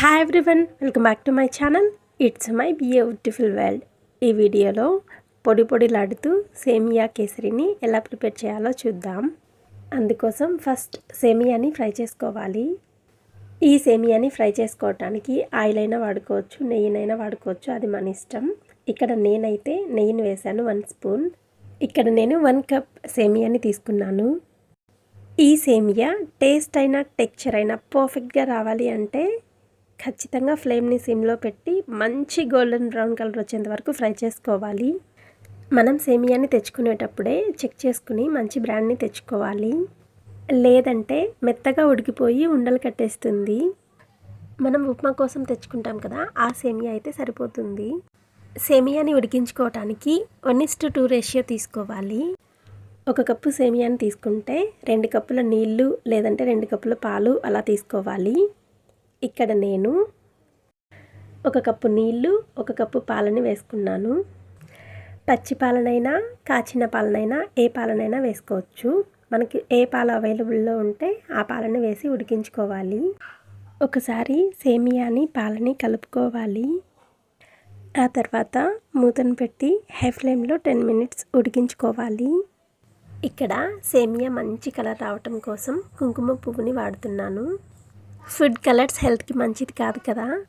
Hi everyone welcome back to my channel it's my beautiful world ఈ వీడియోలో పొడి పొడిలాడుతూ సేమియా కేసరిని ఎలా ప్రిపేర్ చేయాలో చూద్దాం. అందుకోసం ఫస్ట్ సేమియాని ఫ్రై చేసుకోవాలి. ఈ సేమియాని ఫ్రై చేసుకోవటానికి ఆయిల్ అయినా వాడుకోవచ్చు నెయ్యినైనా వాడుకోవచ్చు అది మన ఇష్టం. ఇక్కడ నేనైతే నెయ్యిని వేశాను వన్ స్పూన్. ఇక్కడ నేను వన్ కప్ సేమియాని తీసుకున్నాను. ఈ సేమియా టేస్ట్ అయినా టెక్చర్ అయినా పర్ఫెక్ట్గా రావాలి అంటే ఖచ్చితంగా ఫ్లేమ్ని సిమ్లో పెట్టి మంచి గోల్డెన్ బ్రౌన్ కలర్ వచ్చేంత వరకు ఫ్రై చేసుకోవాలి. మనం సేమియాని తెచ్చుకునేటప్పుడే చెక్ చేసుకుని మంచి బ్రాండ్ని తెచ్చుకోవాలి. లేదంటే మెత్తగా ఉడికిపోయి ఉండలు కట్టేస్తుంది. మనం ఉప్మా కోసం తెచ్చుకుంటాం కదా ఆ సేమియా అయితే సరిపోతుంది. సేమియాని ఉడికించుకోవటానికి one is to two ratio తీసుకోవాలి. ఒక కప్పు సేమియాని తీసుకుంటే రెండు కప్పుల నీళ్ళు లేదంటే రెండు కప్పుల పాలు అలా తీసుకోవాలి. ఇక్కడ నేను ఒక కప్పు నీళ్ళు ఒక కప్పు పాలని వేసుకున్నాను. పచ్చి పాలనైనా కాచిన పాలనైనా ఏ పాలనైనా వేసుకోవచ్చు. మనకి ఏ పాలు అవైలబుల్లో ఉంటే ఆ పాలని వేసి ఉడికించుకోవాలి. ఒకసారి సేమియాని పాలని కలుపుకోవాలి. ఆ తర్వాత మూతను పెట్టి హై ఫ్లేమ్లో టెన్ మినిట్స్ ఉడికించుకోవాలి. ఇక్కడ సేమియా మంచి కలర్ రావటం కోసం కుంకుమ పువ్వుని వాడుతున్నాను. ఫుడ్ కలర్స్ హెల్త్కి మంచిది కాదు కదా?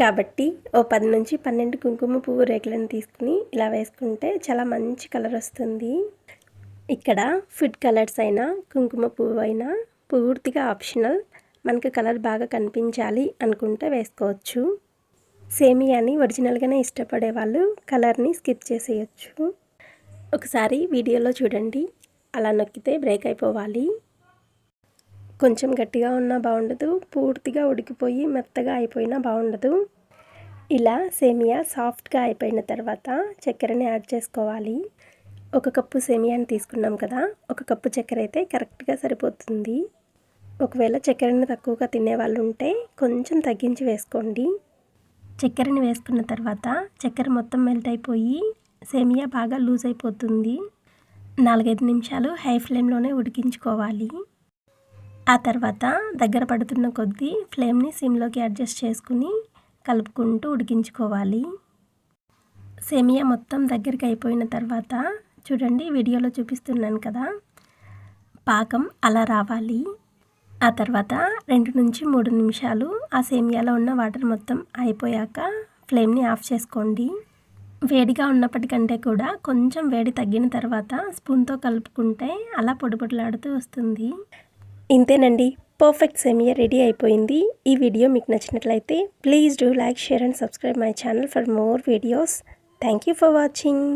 కాబట్టి ఓ పది నుంచి పన్నెండు కుంకుమ పువ్వు రేకులను తీసుకుని ఇలా వేసుకుంటే చాలా మంచి కలర్ వస్తుంది. ఇక్కడ ఫుడ్ కలర్స్ అయినా కుంకుమ పువ్వు అయినా పూర్తిగా ఆప్షనల్. మనకు కలర్ బాగా కనిపించాలి అనుకుంటే వేసుకోవచ్చు. సేమియాని ఒరిజినల్గానే ఇష్టపడే వాళ్ళు కలర్ని స్కిప్ చేసేయచ్చు. ఒకసారి వీడియోలో చూడండి. అలా నొక్కితే బ్రేక్ అయిపోవాలి. కొంచెం గట్టిగా ఉన్నా బాగుండదు పూర్తిగా ఉడికిపోయి మెత్తగా అయిపోయినా బాగుండదు. ఇలా సేమియా సాఫ్ట్గా అయిపోయిన తర్వాత చక్కెరని యాడ్ చేసుకోవాలి. ఒక కప్పు సేమియాని తీసుకున్నాం కదా ఒక కప్పు చక్కెర అయితే కరెక్ట్గా సరిపోతుంది. ఒకవేళ చక్కెరని తక్కువగా తినే వాళ్ళు ఉంటే కొంచెం తగ్గించి వేసుకోండి. చక్కెరని వేసుకున్న తర్వాత చక్కెర మొత్తం మెల్ట్ అయిపోయి సేమియా బాగా లూజ్ అయిపోతుంది. నాలుగైదు నిమిషాలు హై ఫ్లేమ్లోనే ఉడికించుకోవాలి. ఆ తర్వాత దగ్గర పడుతున్న కొద్దీ ఫ్లేమ్ని సిమ్లోకి అడ్జస్ట్ చేసుకుని కలుపుకుంటూ ఉడికించుకోవాలి. సేమియా మొత్తం దగ్గరికి అయిపోయిన తర్వాత చూడండి వీడియోలో చూపిస్తున్నాను కదా. పాకం అలా రావాలి. ఆ తర్వాత రెండు నుంచి మూడు నిమిషాలు ఆ సేమియాలో ఉన్న వాటర్ మొత్తం అయిపోయాక ఫ్లేమ్ని ఆఫ్ చేసుకోండి. వేడిగా ఉన్నప్పటికంటే కూడా కొంచెం వేడి తగ్గిన తర్వాత స్పూన్తో కలుపుకుంటే అలా పొడిపొడిలాడుతూ వస్తుంది. ఇంతేనండి. పర్ఫెక్ట్ సెమియా రెడీ అయిపోయింది. ఈ వీడియో మీకు నచ్చినట్లయితే please do like share and subscribe my channel for more videos. Thank you for watching.